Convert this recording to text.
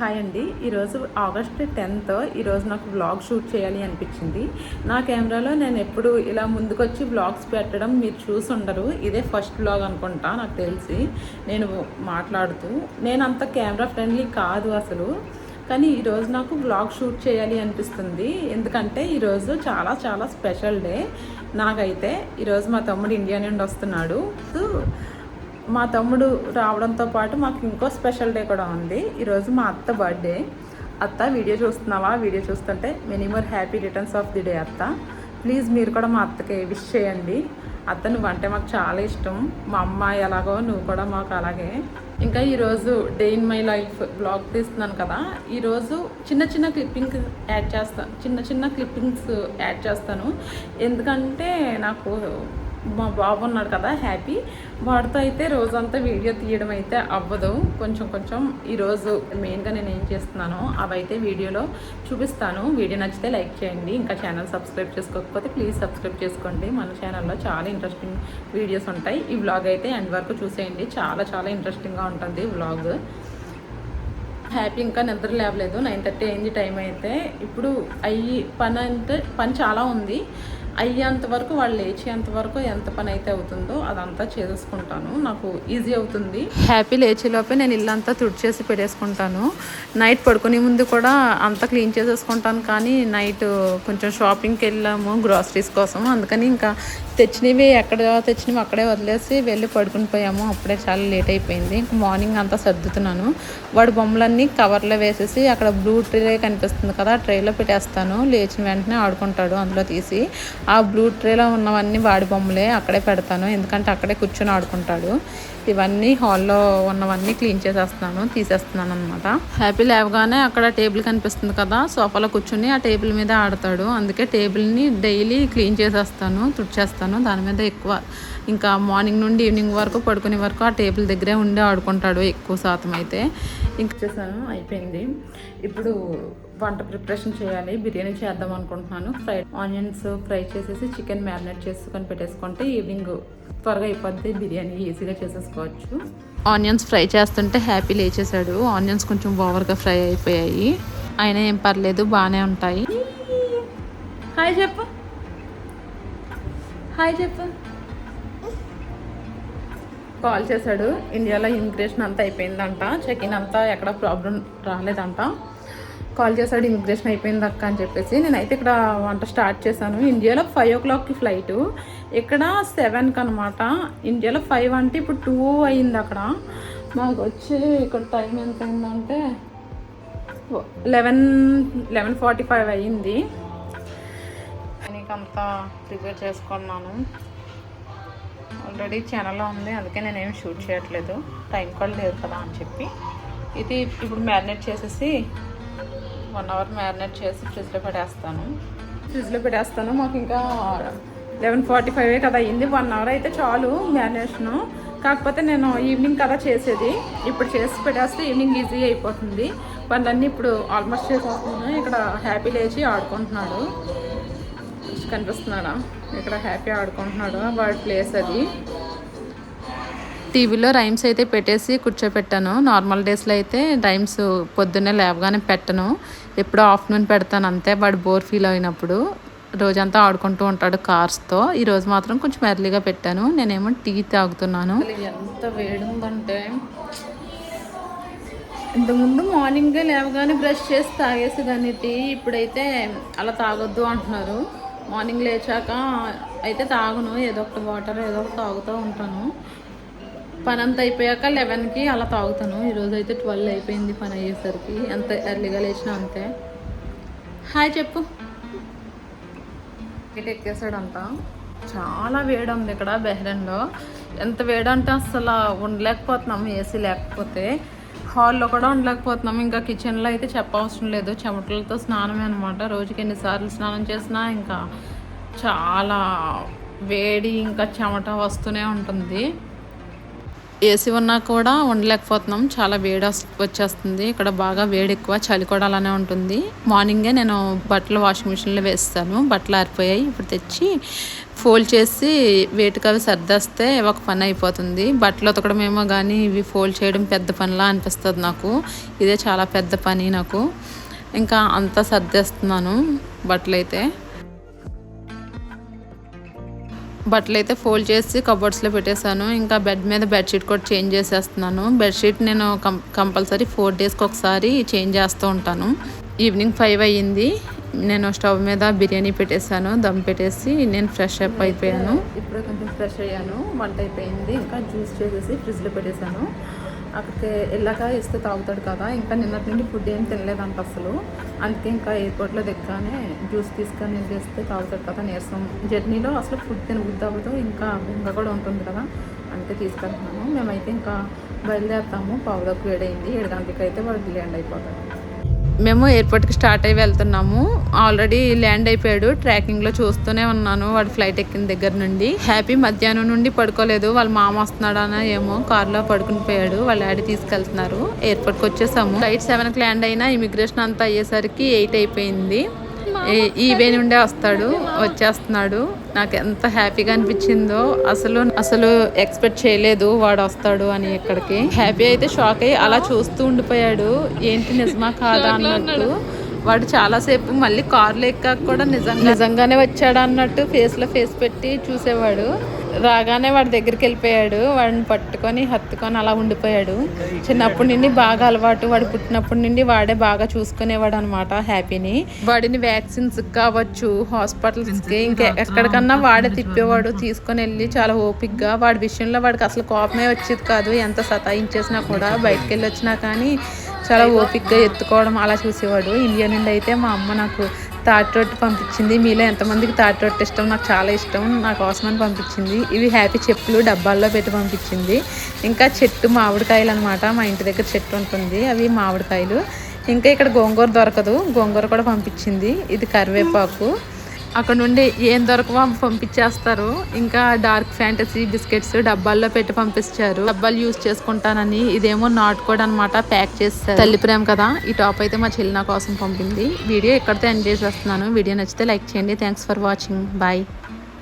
Hi అండి. ఈరోజు August tenth. ఈరోజు నాకు వ్లాగ్ షూట్ చేయాలి అనిపించింది. నా కెమెరాలో నేను ఎప్పుడు ఇలా ముందుకొచ్చి వ్లాగ్స్ పెట్టడం మీరు చూసి ఉండరు ఇదే ఫస్ట్ బ్లాగ్ అనుకుంటా నాకు తెలిసి. నేను మాట్లాడుతూ నేను అంత కెమెరా ఫ్రెండ్లీ కాదు అసలు. కానీ ఈరోజు నాకు వ్లాగ్ షూట్ చేయాలి అనిపిస్తుంది. ఎందుకంటే ఈరోజు చాలా చాలా స్పెషల్ డే. నాకైతే ఈరోజు మా తమ్ముడు ఇండియా నుండి వస్తున్నాడు. సో, మా తమ్ముడు రావడంతో పాటు మాకు ఇంకో స్పెషల్ డే కూడా ఉంది. ఈరోజు మా అత్త బర్త్డే. అత్త వీడియో చూస్తున్నావా? వీడియో చూస్తుంటే many more happy returns of the day అత్త. ప్లీజ్ మీరు కూడా మా అత్తకి విష్ చేయండి. అత్త నువ్వు అంటే మాకు చాలా ఇష్టం. మా అమ్మ ఎలాగో నువ్వు కూడా మాకు అలాగే. ఇంకా ఈరోజు day in my life blog తీస్తున్నాను కదా. ఈరోజు చిన్న చిన్న క్లిప్పింగ్ యాడ్ చేస్తాను చిన్న చిన్న క్లిప్పింగ్స్ యాడ్ చేస్తాను. ఎందుకంటే నాకు మా బాబు ఉన్నాడు కదా హ్యాపీ వాడితో అయితే రోజంతా వీడియో తీయడం అయితే అవ్వదు. కొంచెం కొంచెం ఈరోజు మెయిన్గా నేను ఏం చేస్తున్నానో అవైతే వీడియోలో చూపిస్తాను. వీడియో నచ్చితే లైక్ చేయండి. ఇంకా ఛానల్ సబ్స్క్రైబ్ చేసుకోకపోతే ప్లీజ్ సబ్స్క్రైబ్ చేసుకోండి. మన ఛానల్లో చాలా ఇంట్రెస్టింగ్ వీడియోస్ ఉంటాయి. ఈ వ్లాగ్ అయితే ఎండ్ వరకు చూసేయండి. చాలా చాలా ఇంట్రెస్టింగ్గా ఉంటుంది వ్లాగ్ హ్యాపీ ఇంకా నిద్ర లేవలేదు. నైన్ థర్టీ అయింది టైం అయితే. ఇప్పుడు అయ్యి పని అంటే పని చాలా ఉంది. అయ్యేంత వరకు వాళ్ళు లేచేంత వరకు ఎంత పని అయితే అవుతుందో అదంతా చేసేసుకుంటాను. నాకు ఈజీ అవుతుంది. హ్యాపీ లేచేలోపే నేను ఇల్లంతా తుడిచేసి పెట్టేసుకుంటాను. నైట్ పడుకునే ముందు కూడా అంతా క్లీన్ చేసేసుకుంటాను. కానీ నైట్ కొంచెం షాపింగ్కి వెళ్ళాము గ్రాసరీస్ కోసం. అందుకని ఇంకా తెచ్చినవి ఎక్కడ తెచ్చినవి అక్కడే వదిలేసి వెళ్ళి పడుకుని పోయాము. అప్పుడే చాలా లేట్ అయిపోయింది. ఇంక మార్నింగ్ అంతా సర్దుతున్నాను. వాడి బొమ్మలన్నీ కవర్లో వేసేసి అక్కడ బ్లూ ట్రే కనిపిస్తుంది కదా ఆ ట్రేలో పెట్టేస్తాను. లేచిన వెంటనే ఆడుకుంటాడు అందులో తీసి. ఆ బ్లూ ట్రేలో ఉన్నవన్నీ వాడి బొమ్మలే అక్కడే పెడతాను. ఎందుకంటే అక్కడే కూర్చొని ఆడుకుంటాడు. ఇవన్నీ హాల్లో ఉన్నవన్నీ క్లీన్ చేసేస్తున్నాను తీసేస్తున్నాను అనమాట హ్యాపీ లేవగానే అక్కడ టేబుల్ కనిపిస్తుంది కదా సోఫాలో కూర్చొని ఆ టేబుల్ మీద ఆడతాడు. అందుకే టేబుల్ని డైలీ క్లీన్ చేసేస్తాను తుడిచేస్తాను. దాని మీద ఎక్కువ ఇంకా మార్నింగ్ నుండి ఈవినింగ్ వరకు పడుకునే వరకు ఆ టేబుల్ దగ్గరే ఉండి ఆడుకుంటాడు ఎక్కువ శాతం అయితే. ఇంక చేశాను అయిపోయింది. ఇప్పుడు వంట ప్రిపరేషన్ చేయాలి. బిర్యానీ చేద్దాం అనుకుంటున్నాను. ఫ్రై ఆనియన్స్ ఫ్రై చేసేసి చికెన్ మ్యారినేట్ చేసుకొని పెట్టేసుకుంటే ఈవినింగ్ త్వరగా అయిపోద్ది. బిర్యానీ ఈజీగా చేసేసుకోవచ్చు. ఆనియన్స్ ఫ్రై చేస్తుంటే హ్యాపీ లేచేసాడు ఆనియన్స్ కొంచెం ఓవర్గా ఫ్రై అయిపోయాయి. అయినా ఏం పర్లేదు బాగానే ఉంటాయి. హాయ్ చెప్పు. హాయ్ చెప్పు. కాల్ చేశాడు. ఇండియాలో ఇమిగ్రేషన్ అంతా అయిపోయిందంట. చెక్ ఇన్ అంతా ఎక్కడ ప్రాబ్లం రాలేదంట. కాల్ చేశాడు ఇమిగ్రేషన్ అయిపోయింది అక్క అని చెప్పేసి. నేనైతే ఇక్కడ వంట స్టార్ట్ చేశాను. ఇండియాలో ఫైవ్ ఓ క్లాక్కి ఫ్లైట్. ఇక్కడ సెవెన్కి అనమాట ఇండియాలో ఫైవ్ అంటే ఇప్పుడు టూ అయింది అక్కడ. మాకు వచ్చి ఇక్కడ టైం ఎంత అయిందంటే లెవెన్ లెవెన్ ఫార్టీ ఫైవ్ అయ్యింది నీకంతా ప్రిపేర్ చేసుకున్నాను. ఆల్రెడీ ఛానల్లో ఉంది. అందుకే నేనేం షూట్ చేయట్లేదు. టైం కూడా లేదు కదా అని చెప్పి. ఇది ఇప్పుడు మ్యారినేట్ చేసేసి వన్ అవర్ మ్యారినేట్ చేసి ఫ్రిడ్జ్లో పెట్టేస్తాను ఫ్రిడ్జ్లో పెట్టేస్తాను మాకు ఇంకా లెవెన్ ఫార్టీ ఫైవ్ కదా అయింది వన్ అవర్ అయితే చాలు మ్యారినేషను. కాకపోతే నేను ఈవినింగ్ కదా చేసేది. ఇప్పుడు చేసి పెట్టేస్తే ఈవినింగ్ ఈజీ అయిపోతుంది. పనులన్నీ ఇప్పుడు ఆల్మోస్ట్ చేసేస్తున్నాను. ఇక్కడ హ్యాపీ లేచి ఆడుకుంటున్నాడు. కనిపిస్తున్నాడా? ఇక్కడ హ్యాపీ ఆడుకుంటున్నాడు. వాడి ప్లేస్ అది. టీవీలో రైమ్స్ అయితే పెట్టేసి కూర్చోపెట్టాను. నార్మల్ డేస్లో అయితే రైమ్స్ పొద్దున్నే లేవగానే పెట్టను. ఎప్పుడో ఆఫ్టర్నూన్ పెడతాను అంతే. వాడు బోర్ ఫీల్ అయినప్పుడు రోజంతా ఆడుకుంటూ ఉంటాడు కార్స్తో. ఈరోజు మాత్రం కొంచెం ఎర్లీగా పెట్టాను. నేనేమో టీ తాగుతున్నాను. ఎంత వేడుందంటే ఇంతకుముందు మార్నింగే లేవగానే బ్రష్ చేసి తాగేసేదాన్ని టీ. ఇప్పుడైతే అలా తాగొద్దు అంటున్నారు. మార్నింగ్ లేచాక అయితే తాగును. ఏదో ఒకటి వాటర్ ఏదో ఒకటి తాగుతూ ఉంటాను. పని అంతా అయిపోయాక లెవెన్కి అలా తాగుతాను. ఈరోజు అయితే ట్వెల్వ్ అయిపోయింది పని అయ్యేసరికి. ఎంత ఎర్లీగా లేచినా అంతే. హాయ్ చెప్పు. టికెట్ ఎక్కేసాడంట చాలా వేడి ఉంది ఇక్కడ బెహ్రెన్లో. ఎంత వేడి అంటే అసలు ఉండలేకపోతున్నాం ఏసీ లేకపోతే. హాల్లో కూడా ఉండలేకపోతున్నాం. ఇంకా కిచెన్లో అయితే చెప్పవసరం లేదు. చెమటలతో స్నానమే అనమాట రోజుకి ఎన్నిసార్లు స్నానం చేసినా ఇంకా చాలా వేడి ఇంకా చెమట వస్తూనే ఉంటుంది. ఏసీ ఉన్నా కూడా ఉండలేకపోతున్నాం. చాలా వేడి వచ్చేస్తుంది. ఇక్కడ బాగా వేడి ఎక్కువ. చలి కూడా అలానే ఉంటుంది. మార్నింగే నేను బట్టలు వాషింగ్ మిషన్లో వేస్తాను. బట్టలు ఆరిపోయాయి. ఇప్పుడు తెచ్చి ఫోల్డ్ చేసి వేటికి అవి సర్దేస్తే ఒక పని అయిపోతుంది. బట్టలు ఉతకడమేమో కానీ ఇవి ఫోల్డ్ చేయడం పెద్ద పనిలా అనిపిస్తుంది నాకు. ఇదే చాలా పెద్ద పని నాకు. ఇంకా అంతా సర్దేస్తున్నాను బట్టలు అయితే బట్టలు అయితే ఫోల్డ్ చేసి కబోర్డ్స్లో పెట్టేశాను. ఇంకా బెడ్ మీద బెడ్షీట్ కూడా చేంజ్ చేసేస్తున్నాను. బెడ్షీట్ నేను కం కంపల్సరీ ఫోర్ డేస్కి ఒకసారి చేంజ్ చేస్తూ ఉంటాను. ఈవినింగ్ ఫైవ్ అయ్యింది. నేను స్టవ్ మీద బిర్యానీ పెట్టేశాను. దమ్ పెట్టేసి నేను ఫ్రెష్ అప్ అయిపోయాను. ఇప్పుడు కొంచెం ఫ్రెష్ అయ్యాను. వంట అయిపోయింది. ఇంకా జ్యూస్ చేసేసి ఫ్రిడ్జ్లో పెట్టేశాను. అక్కడికి వెళ్ళాక ఇస్తే తాగుతాడు కదా. ఇంకా నిన్నటి నుండి ఫుడ్ ఏం తినలేదంట అసలు. అందుకే ఇంకా ఎయిర్పోర్ట్లో దిగ్గానే జ్యూస్ తీసుకొని చేస్తే తాగుతాడు కదా నీరసం. జర్నీలో అసలు ఫుడ్ తినబుద్ధి అవ్వదు. ఇంకా బెంగ కూడా ఉంటుంది కదా. అందుకే తీసుకెళ్తున్నాము మేమైతే ఇంకా బయలుదేరుతాము. పావులకు వేడైంది ఏడు గంటలకి అయితే వాడు ల్యాండ్ అయిపోతాడు మేము ఎయిర్పోర్ట్కి స్టార్ట్ అయ్యి వెళ్తున్నాము. ఆల్రెడీ ల్యాండ్ అయిపోయాడు. ట్రాకింగ్లో చూస్తూనే ఉన్నాను వాడు ఫ్లైట్ ఎక్కిన దగ్గర నుండి. హ్యాపీ మధ్యాహ్నం నుండి పడుకోలేదు. వాళ్ళ మామ వస్తున్నాడనా ఏమో కార్లో పడుకుని పోయాడు. వాళ్ళ డాడీ తీసుకెళ్తున్నారు. ఎయిర్పోర్ట్కి వచ్చేసాము. ఫ్లైట్ సెవెన్కి ల్యాండ్ అయినా ఇమిగ్రేషన్ అంతా అయ్యేసరికి ఎయిట్ అయిపోయింది. ఈ- ఈ వే నుండే వస్తాడు. వచ్చేస్తున్నాడు. నాకు ఎంత హ్యాపీగా అనిపించిందో అసలు అసలు ఎక్స్పెక్ట్ చేయలేదు వాడు వస్తాడు అని ఇక్కడికి. హ్యాపీ అయితే షాక్ అయ్యి అలా చూస్తూ ఉండిపోయాడు. ఏంటి నిజమా కాదా అన్నట్టు. వాడు చాలాసేపు మళ్ళీ కార్లో ఎక్కాక కూడా నిజంగా నిజంగానే వచ్చాడు అన్నట్టు ఫేస్లో ఫేస్ పెట్టి చూసేవాడు. రాగానే వాడి దగ్గరికి వెళ్ళిపోయాడు. వాడిని పట్టుకొని హత్తుకొని అలా ఉండిపోయాడు. చిన్నప్పటి నుండి బాగా అలవాటు. వాడు పుట్టినప్పటి నుండి వాడే బాగా చూసుకునేవాడు అనమాట హ్యాపీని. వాడిని వ్యాక్సిన్స్ కావచ్చు హాస్పిటల్స్కి ఇంకా ఎక్కడికన్నా వాడే తిప్పేవాడు. తీసుకొని వెళ్ళి చాలా ఓపిక్గా వాడి విషయంలో వాడికి అసలు కోపమే వచ్చేది కాదు. ఎంత సతాయించేసినా కూడా బయటకు వెళ్ళి వచ్చినా కానీ చాలా ఓపిక్గా ఎత్తుకోవడం అలా చూసేవాడు. ఇండియా నుండి అయితే మా అమ్మ నాకు తాటి రొట్టె పంపించింది. మీలో ఎంతమందికి తాటి రొట్టె ఇష్టం? నాకు చాలా ఇష్టం. నా కోసమని పంపించింది. ఇవి హ్యాపీ చెప్పులు డబ్బాల్లో పెట్టి పంపించింది. ఇంకా చెట్టు మామిడికాయలు అనమాట మా ఇంటి దగ్గర చెట్టు ఉంటుంది. అవి మామిడికాయలు. ఇంకా ఇక్కడ గోంగూర దొరకదు. గోంగూర కూడా పంపించింది. ఇది కరివేపాకు. అక్కడ నుండి ఏం దొరకవో పంపించేస్తారు. ఇంకా డార్క్ ఫ్యాంటసీ బిస్కెట్స్ డబ్బాల్లో పెట్టి పంపించారు డబ్బాలు యూజ్ చేసుకుంటానని ఇదేమో నాటుకోడ్ అనమాట ప్యాక్ చేస్తారు. తల్లి ప్రేమ కదా ఈ టాప్ అయితే మా చెల్లి నా కోసం పంపింది. వీడియో ఎక్కడితో ఎంజాయ్ చేస్తున్నాను వీడియో నచ్చితే లైక్ చేయండి. Thanks for watching. బాయ్.